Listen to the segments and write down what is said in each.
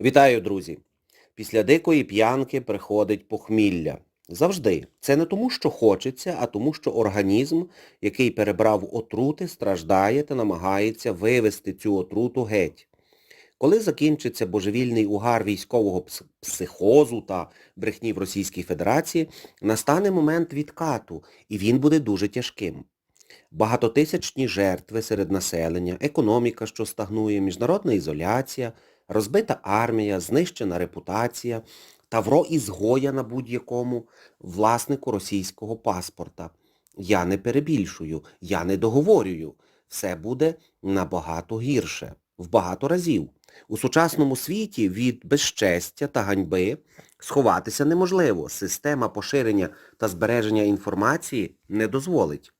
Вітаю, друзі! Після дикої п'янки приходить похмілля. Завжди. Це не тому, що хочеться, а тому, що організм, який перебрав отрути, страждає та намагається вивести цю отруту геть. Коли закінчиться божевільний угар військового психозу та брехні в Російській Федерації, настане момент відкату, і він буде дуже тяжким. Багатотисячні жертви серед населення, економіка, що стагнує, міжнародна ізоляція, розбита армія, знищена репутація, тавро ізгоя на будь-якому власнику російського паспорта. Я не перебільшую, я не договорюю. Все буде набагато гірше, в багато разів. У сучасному світі від безчестя та ганьби сховатися неможливо. Система поширення та збереження інформації не дозволить.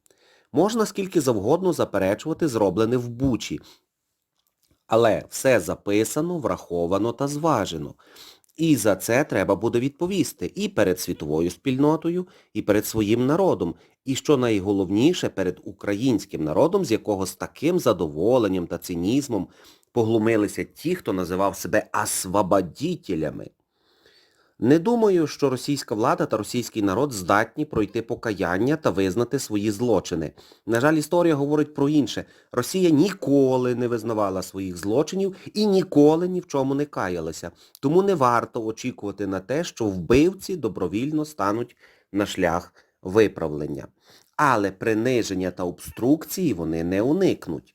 Можна скільки завгодно заперечувати зроблене в Бучі, але все записано, враховано та зважено. І за це треба буде відповісти і перед світовою спільнотою, і перед своїм народом, і що найголовніше, перед українським народом, з якого з таким задоволенням та цинізмом поглумилися ті, хто називав себе освободітелями. Не думаю, що російська влада та російський народ здатні пройти покаяння та визнати свої злочини. На жаль, історія говорить про інше. Росія ніколи не визнавала своїх злочинів і ніколи ні в чому не каялася. Тому не варто очікувати на те, що вбивці добровільно стануть на шлях виправлення. Але приниження та обструкції вони не уникнуть.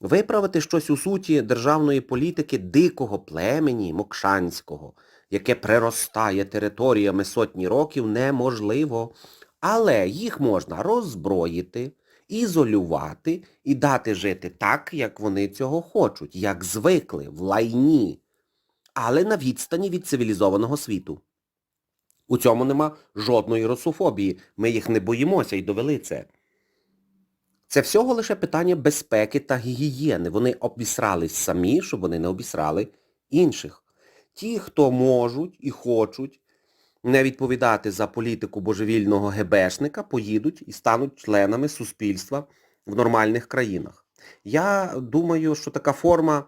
Виправити щось у суті державної політики дикого племені Мокшанського, яке приростає територіями сотні років, неможливо. Але їх можна роззброїти, ізолювати і дати жити так, як вони цього хочуть, як звикли, в лайні, але на відстані від цивілізованого світу. У цьому нема жодної русофобії. Ми їх не боїмося і довели це. Це всього лише питання безпеки та гігієни. Вони обісрались самі, щоб вони не обісрали інших. Ті, хто можуть і хочуть не відповідати за політику божевільного ГБшника, поїдуть і стануть членами суспільства в нормальних країнах. Я думаю, що така форма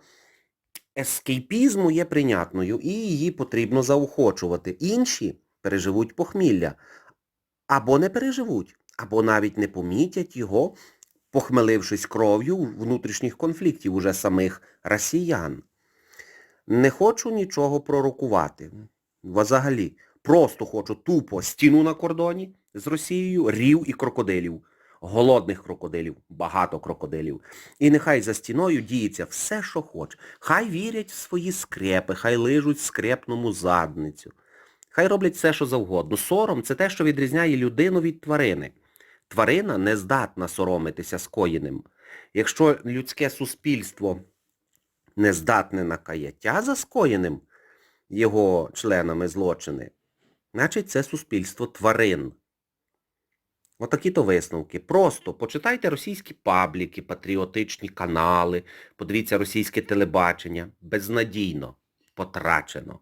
ескейпізму є прийнятною і її потрібно заохочувати. Інші переживуть похмілля. Або не переживуть, або навіть не помітять його, похмелившись кров'ю внутрішніх конфліктів уже самих росіян. Не хочу нічого пророкувати. Взагалі, просто хочу тупо стіну на кордоні з Росією, рів і крокодилів. Голодних крокодилів, багато крокодилів. І нехай за стіною діється все, що хоче. Хай вірять в свої скрепи, хай лижуть скрепному задницю. Хай роблять все, що завгодно. Сором це те, що відрізняє людину від тварини. Тварина не здатна соромитися скоєним. Якщо людське суспільство не здатне на каяття за скоєним його членами злочини, значить це суспільство тварин. Отакі то висновки. Просто почитайте російські пабліки, патріотичні канали, подивіться російське телебачення. Безнадійно потрачено.